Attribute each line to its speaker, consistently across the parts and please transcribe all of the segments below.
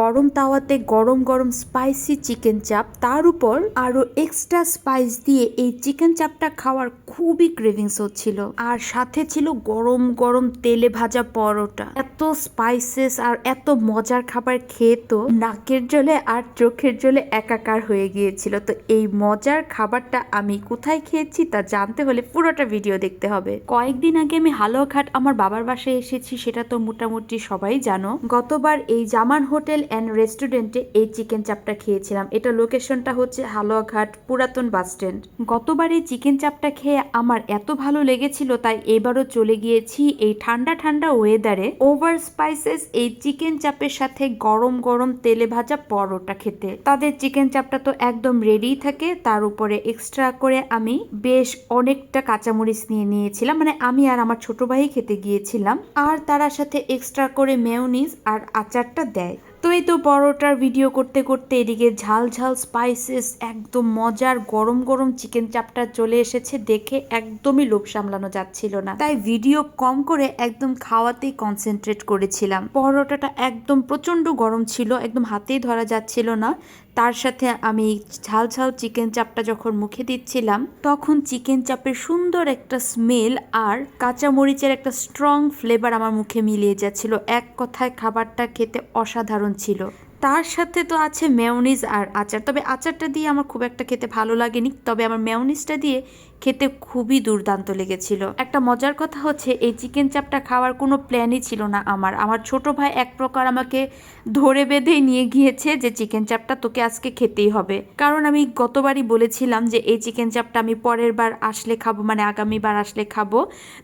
Speaker 1: গরম তাওয়াতে গরম গরম স্পাইসি চিকেন চাপ তার উপর আরও এক্সট্রা স্পাইস দিয়ে এই চিকেন চাপটা খাওয়ার খুবই ক্রেভিংস হচ্ছিল আর সাথে ছিল গরম গরম তেলে ভাজা পরোটা। এত স্পাইসেস আর এত মজার খাবার খেয়ে তো নাকের জলে আর চোখের জলে একাকার হয়ে গিয়েছিল। তো এই মজার খাবারটা আমি কোথায় খেয়েছি তা জানতে হলে পুরোটা ভিডিও দেখতে হবে। কয়েকদিন আগে আমি হালুয়াঘাট আমার বাবার বাসায় এসেছি, সেটা তো মোটামুটি সবাই জানো। গতবার এই জামান হোটেল অ্যান্ড রেস্টুরেন্টে এই চিকেন চাপটা খেয়েছিলাম। এটা লোকেশনটা হচ্ছে হালুয়াঘাট পুরাতন বাস স্ট্যান্ড গতবার এই চিকেন চাপটা খেয়ে আমার এত ভালো লেগেছিল, তাই এবারও চলে গিয়েছি এই ঠান্ডা ঠান্ডা ওয়েদারে ওভার স্পাইসেস এই চিকেন চাপের সাথে গরম গরম তেলে ভাজা পরোটা খেতে। তাদের চিকেন চাপটা তো একদম রেডি থাকে, তার উপরে এক্সট্রা করে আমি বেশ অনেকটা কাঁচামরিচ নিয়ে নিয়েছিলাম মানে আমি আর আমার ছোট ভাই খেতে গিয়েছিলাম। আর তার সাথে এক্সট্রা করে মেয়োনিজ আর আচারটা দেয়। তো এই তো পরোটার ভিডিও করতে করতে এদিকে ঝাল ঝাল স্পাইসেস একদম মজার গরম গরম চিকেন চাপটা চলে এসেছে দেখে একদমই লোভ সামলানো যাচ্ছিল না। তাই ভিডিও কম করে একদম খাওয়াতেই কনসেন্ট্রেট করেছিলাম। পরোটাটা একদম প্রচণ্ড গরম ছিল, একদম হাতেই ধরা যাচ্ছিল না। তার সাথে আমি ঝাল ঝাল চিকেন চাপটা যখন মুখে দিচ্ছিলাম, তখন চিকেন চাপের সুন্দর একটা স্মেল আর কাঁচা মরিচের একটা স্ট্রং ফ্লেভার আমার মুখে মিলিয়ে যাচ্ছিল। এক কথায় খাবারটা খেতে অসাধারণ ছিল। তার সাথে তো আছে মেয়নিজ আর আচার। তবে আচারটা দিয়ে আমার খুব একটা খেতে ভালো লাগেনি। তবে আমার মেয়নিজটা দিয়ে খেতে খুবই দুর্দান্ত লেগেছিল। একটা মজার কথা হচ্ছে, এই চিকেন চাপটা খাওয়ার কোনো প্ল্যানই ছিল না আমার। আমার ছোট ভাই এক প্রকার আমাকে ধরে বেঁধেই নিয়ে গিয়েছে যে চিকেন চাপটা তোকে আজকে খেতেই হবে। কারণ আমি গতবারই বলেছিলাম যে এই চিকেন চাপটা আমি পরের বার আসলে খাব মানে আগামীবার আসলে খাব।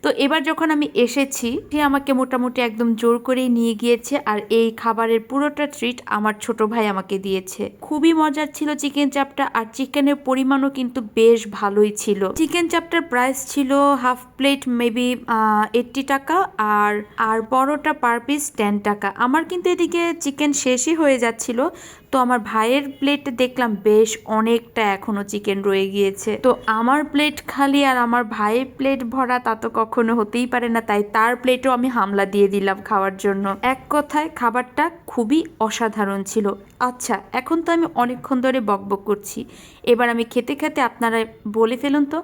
Speaker 1: তো এবার যখন আমি এসেছি, সে আমাকে মোটামুটি একদম জোর করেই নিয়ে গিয়েছে আর এই খাবারের পুরোটা ট্রিট আমার ছোট ভাই আমাকে দিয়েছে। খুবই মজার ছিল চিকেন চাপটা আর চিকেনের পরিমাণও কিন্তু বেশ ভালোই ছিল। চিকেন চাপটার প্রাইস ছিল হাফ প্লেট মেবি এইটটি টাকা আর আর বড়টা পার পিস টেন টাকা। আমার কিন্তু এদিকে চিকেন শেষই হয়ে যাচ্ছিল, তো আমার ভাইয়ের প্লেট দেখলাম বেশ অনেকটা এখনও চিকেন রয়ে গিয়েছে। তো আমার প্লেট খালি আর আমার ভাইয়ের প্লেট ভরা তা তো কখনো হতেই পারে না, তাই তার প্লেটও আমি হামলা দিয়ে দিলাম খাওয়ার জন্য। এক কথায় খাবারটা খুবই অসাধারণ ছিল। আচ্ছা এখন তো আমি অনেকক্ষণ ধরে বকবক করছি। এবার আমি খেতে খেতে আপনারা বলে ফেলুন তো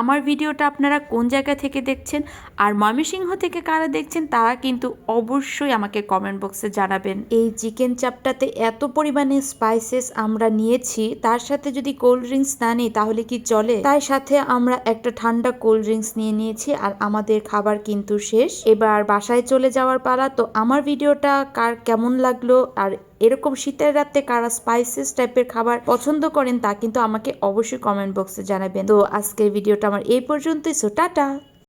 Speaker 1: আমার ভিডিওটা আপনারা কোন জায়গা থেকে দেখছেন আর ময়মনসিংহ থেকে কারা দেখছেন তারা কিন্তু অবশ্যই আমাকে কমেন্ট বক্সে জানাবেন। এই চিকেন চাপটাতে এত পরিমাণে স্পাইসেস আমরা নিয়েছি, তার সাথে যদি কোল্ড ড্রিঙ্কস না নিই তাহলে কি চলে? তাই সাথে আমরা একটা ঠান্ডা কোল্ড ড্রিঙ্কস নিয়ে নিয়েছি আর আমাদের খাবার কিন্তু শেষ। এবার বাসায় চলে যাওয়ার পালা, তো আমার ভিডিওটা কার কেমন লাগল আর এরকম শীতের রাতে কারা স্পাইসেস টাইপের খাবার পছন্দ করেন তা কিন্তু আমাকে অবশ্যই কমেন্ট বক্সে জানাবেন। তো আজকের ভিডিওটা আমার এই পর্যন্তই সো টাটা!